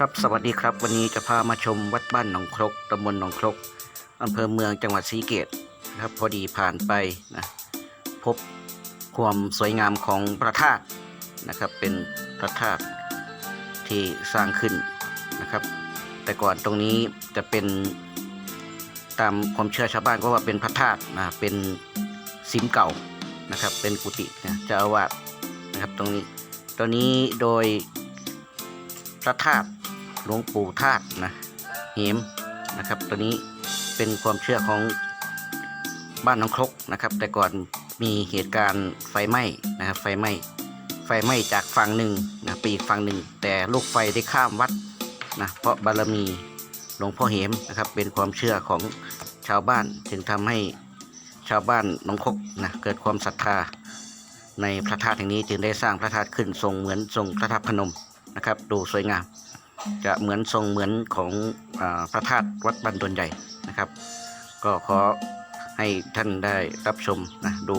ครับสวัสดีครับ วันนี้จะพามาชมวัดบ้านหนองครกตำบลหนองครกอำเภอเมืองจังหวัดศรีเกตนะครับ พอดีผ่านไปนะพบความสวยงามของพระธาตุนะครับ เป็นพระธาตุที่สร้างขึ้นนะครับ แต่ก่อนตรงนี้จะเป็นตามความเชื่อชาวบ้านก็ว่าเป็นพระธาตุนะเป็นซิมเก่านะครับ เป็นกุฏินะเจ้าอาวาสนะครับตรงนี้ตอนนี้โดยพระธาตุ หลวงปู่ธาตุนะเหมนะครับ ตัวนี้เป็นความเชื่อของบ้านน้องครกนะครับ แต่ก่อนมีเหตุการณ์ไฟไหม้นะครับไฟไหม้ไฟไหม้จากฝั่งหนึ่งนะไปอีกฝั่งหนึ่ง แต่ลูกไฟได้ข้ามวัดนะเพราะบารมีหลวงพ่อเหมนะครับ เป็นความเชื่อของชาวบ้านจึงทำให้ชาวบ้านหน้องครกนะเกิดความศรัทธา ในพระธาตุแห่งนี้จึงได้สร้างพระธาตุขึ้นทรงเหมือนทรงพระธาตุพนมนะครับ ดูสวยงาม จะเหมือนทรงเหมือนของอพระธาตุวัดบันดนใหญ่นะครับ ก็ขอให้ท่านได้รับชมนะดู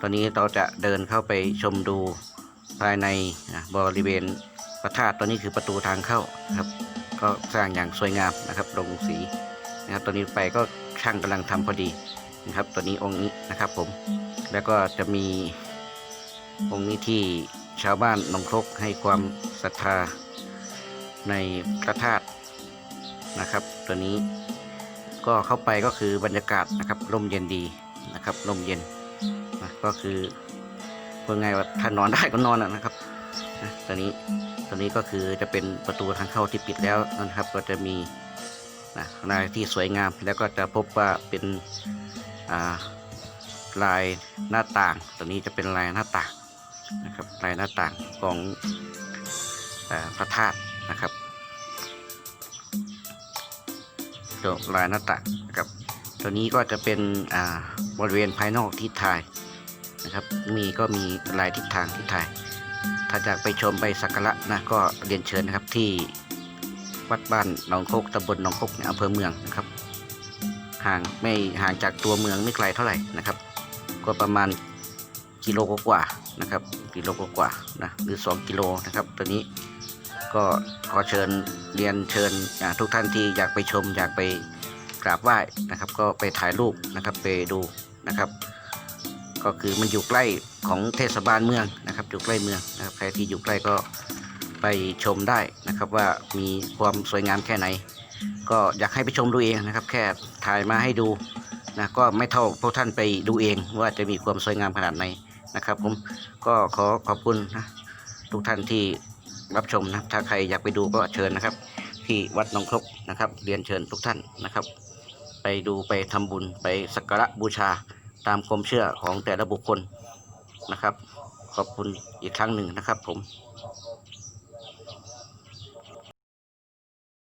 ตอนนี้เราจะเดินเข้าไปชมดูภายในนะบริเวณพระธาตุตอนนี้คือประตูทางเข้าครับ ก็สร้างอย่างสวยงามนะครับลงสีนะครับตอนนี้ไปก็ช่างกำลังทำพอดีนะครับตัวนี้องค์นี้นะครับผมแล้วก็จะมีองค์นี้ที่ชาวบ้านนองครกให้ความศรัทธา ในพระธาตุนะครับ ตัวนี้ก็เข้าไปก็คือบรรยากาศนะครับร่มเย็นดีนะครับร่มเย็นนะก็คือพูดง่ายว่าถ้านอนได้ก็นอนนะครับนะตัวนี้ตัวนี้ก็คือจะเป็นประตูทางเข้าที่ปิดแล้วนะครับ ก็จะมีนะลายที่สวยงามแล้วก็จะพบว่าเป็นลายหน้าต่าง ตัวนี้จะเป็นลายหน้าต่างนะครับลายหน้าต่างของอพระธาตุ นะครับตัวลายหน้าต่างนะครับ ตัวนี้ก็จะเป็นอ่าบริเวณภายนอกที่ถ่ายนะครับ มีก็มีลายทิศทางที่ถ่าย ถ้าอยากไปชมไปสักการะนะก็เรียนเชิญนะครับที่วัดบ้านหนองโคกตำบลหนองโคกอำเภอเมืองนะครับ ห่างไม่ห่างจากตัวเมืองไม่ไกลเท่าไหร่นะครับ ก็ประมาณกิโลกว่าๆนะครับ กิโลกว่าๆนะหรือ 2 กิโลนะครับ ตัวนี้ ก็ขอเชิญเรียนเชิญทุกท่านที่อยากไปชมอยากไปกราบไหว้นะครับ ก็ไปถ่ายรูปนะครับไปดูนะครับ ก็คือมันอยู่ใกล้ของเทศบาลเมืองนะครับ อยู่ใกล้เมืองนะครับใครที่อยู่ใกล้ก็ไปชมได้นะครับว่ามีความสวยงามแค่ไหน ก็อยากให้ไปชมดูเองนะครับ แค่ถ่ายมาให้ดูนะก็ไม่เท่าพวกท่านไปดูเองว่าจะมีความสวยงามขนาดไหนนะครับ ผมก็ขอขอบคุณนะทุกท่านที่ รับชมนะถ้าใครอยากไปดูก็เชิญนะครับ ที่วัดหนองครกนะครับ เรียนเชิญทุกท่านนะครับ ไปดูไปทำบุญไปสักการะบูชาตามความเชื่อของแต่ละบุคคลนะครับ ขอบคุณอีกครั้งหนึ่งนะครับผม